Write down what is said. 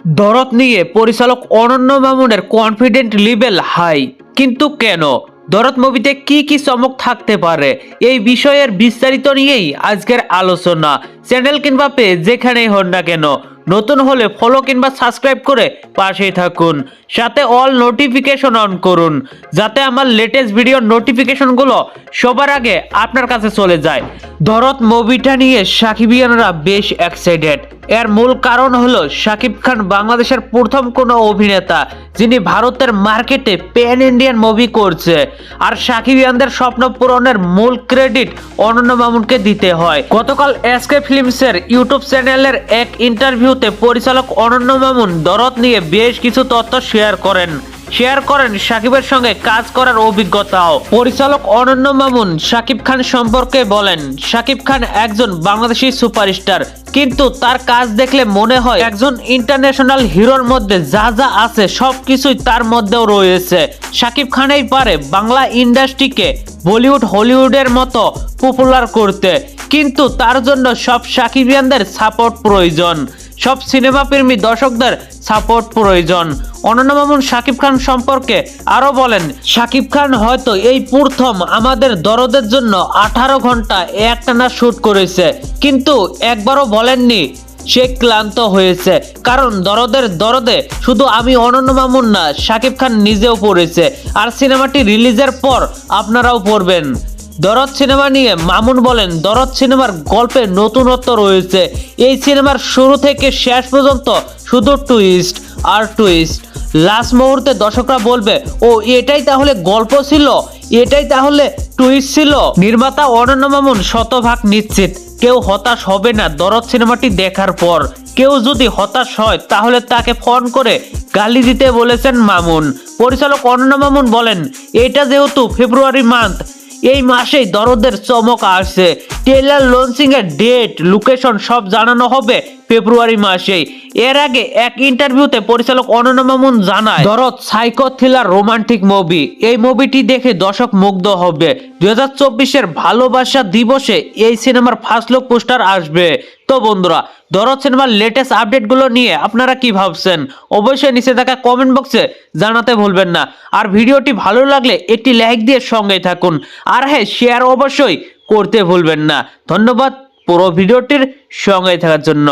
দরদ নিয়ে পরিচালক অনন্য মামুনের কনফিডেন্ট লেভেল হাই কিন্তু কেন? দরদ মুভিতে কি কি চমক থাকতে পারে? এই বিষয়ের বিস্তারিত নিয়েই আজকের আলোচনা। চ্যানেল কিংবা পেজ যেখানেই হন না কেন, নতুন হলে ফলো কিংবা সাবস্ক্রাইব করে পাশেই থাকুন। সাথে অল নোটিফিকেশন অন করুন, যাতে আমার লেটেস্ট ভিডিওর নোটিফিকেশনগুলো সবার আগে আপনার কাছে চলে যায়। দরদ মুভিটা নিয়ে সাকিবিয়ানরা বেশ এক্সাইটেড এর মূল কারণ হলো শাকিব খান বাংলাদেশের প্রথম কোনো অভিনেতা যিনি ভারতের মার্কেটে প্যান ইন্ডিয়ান মুভি করছে। আর সাকিবিয়ানদের স্বপ্ন পূরণের মূল ক্রেডিট অনন্য মামুনকে দিতে হয়। গতকাল এসকে ফিল্মসের ইউটিউব চ্যানেলের এক ইন্টারভিউতে পরিচালক অনন্য মামুন দরদ নিয়ে বেশ কিছু তথ্য শেয়ার করেন। শেয়ার করেন সাকিবের সঙ্গে কাজ করার অভিজ্ঞতাও। পরিচালক অনন্য মামুন সাকিব খান সম্পর্কে বলেন সাকিব খান একজন বাংলাদেশি সুপারস্টার কিন্তু তার কাজ দেখলে মনে হয় একজন ইন্টারন্যাশনাল হিরোর মধ্যে যা যা আছে সব কিছুই তার মধ্যেও রয়েছে। শাকিব খানেই পারে বাংলা ইন্ডাস্ট্রিকে বলিউড, হলিউডের মতো পপুলার করতে। কিন্তু তার জন্য সব সাকিবিয়ানদের সাপোর্ট প্রয়োজন। সব সিনেমা প্রেমী দর্শকদের সাপোর্ট প্রয়োজন। অনন্য মামুন শাকিব খান সম্পর্কে আরও বলেন শাকিব খান হয়তো এই প্রথম আমাদের দরদের জন্য আঠারো ঘণ্টা একটানা শুট করেছে, কিন্তু একবারও বলেননি সে ক্লান্ত হয়েছে। কারণ দরদের দরদে শুধু আমি অনন্য মামুন না শাকিব খান নিজেও পড়েছে। আর সিনেমাটি রিলিজের পর আপনারাও পড়বেন। দরদ সিনেমা নিয়ে মামুন বলেন, দরদ সিনেমার গল্পে নতুনত্ব রয়েছে। এই সিনেমার শুরু থেকে শেষ পর্যন্ত শুধু টুইস্ট আর টুইস্ট লাস্ট মুহূর্তে দর্শকরা বলবে, ও, এটাই তাহলে গল্প ছিল? এটাই তাহলে টুইস্ট ছিল? নির্মাতা অনন্য মামুন শতভাগ নিশ্চিত। কেউ হতাশ হবে না দরদ সিনেমাটি দেখার পর। কেউ যদি হতাশ হয়, তাহলে তাকে ফোন করে গালি দিতে বলেছেন মামুন। পরিচালক অনন্য মামুন বলেন, এটা যেহেতু ফেব্রুয়ারি মান্থ, এই মাসেই দরদের চমক আসছে। টেলার লঞ্চিংয়ের ডেট লোকেশন সব জানানো হবে। ফেব্রুয়ারি মাসেই এর আগে এক ইন্টারভিউতে পরিচালক অনন্য মামুন জানায়, দরদ, সাইকো থ্রিলার, রোমান্টিক মুভি। এই মুভিটি দেখে দর্শক মুগ্ধ হবে। দুই হাজার চব্বিশের ভালোবাসা দিবসে এই সিনেমার ফার্স্ট লুক পোস্টার আসবে। তো বন্ধুরা, দরদ সিনেমার লেটেস্ট আপডেটগুলো নিয়ে আপনারা কি ভাবছেন? অবশ্যই নিচে থাকা কমেন্ট বক্সে জানাতে ভুলবেন না। আর ভিডিওটি ভালো লাগলে একটি লাইক দিয়ে সঙ্গে থাকুন। আর হ্যাঁ শেয়ার অবশ্যই করতে ভুলবেন না। ধন্যবাদ পুরো ভিডিওটির সঙ্গে থাকার জন্য।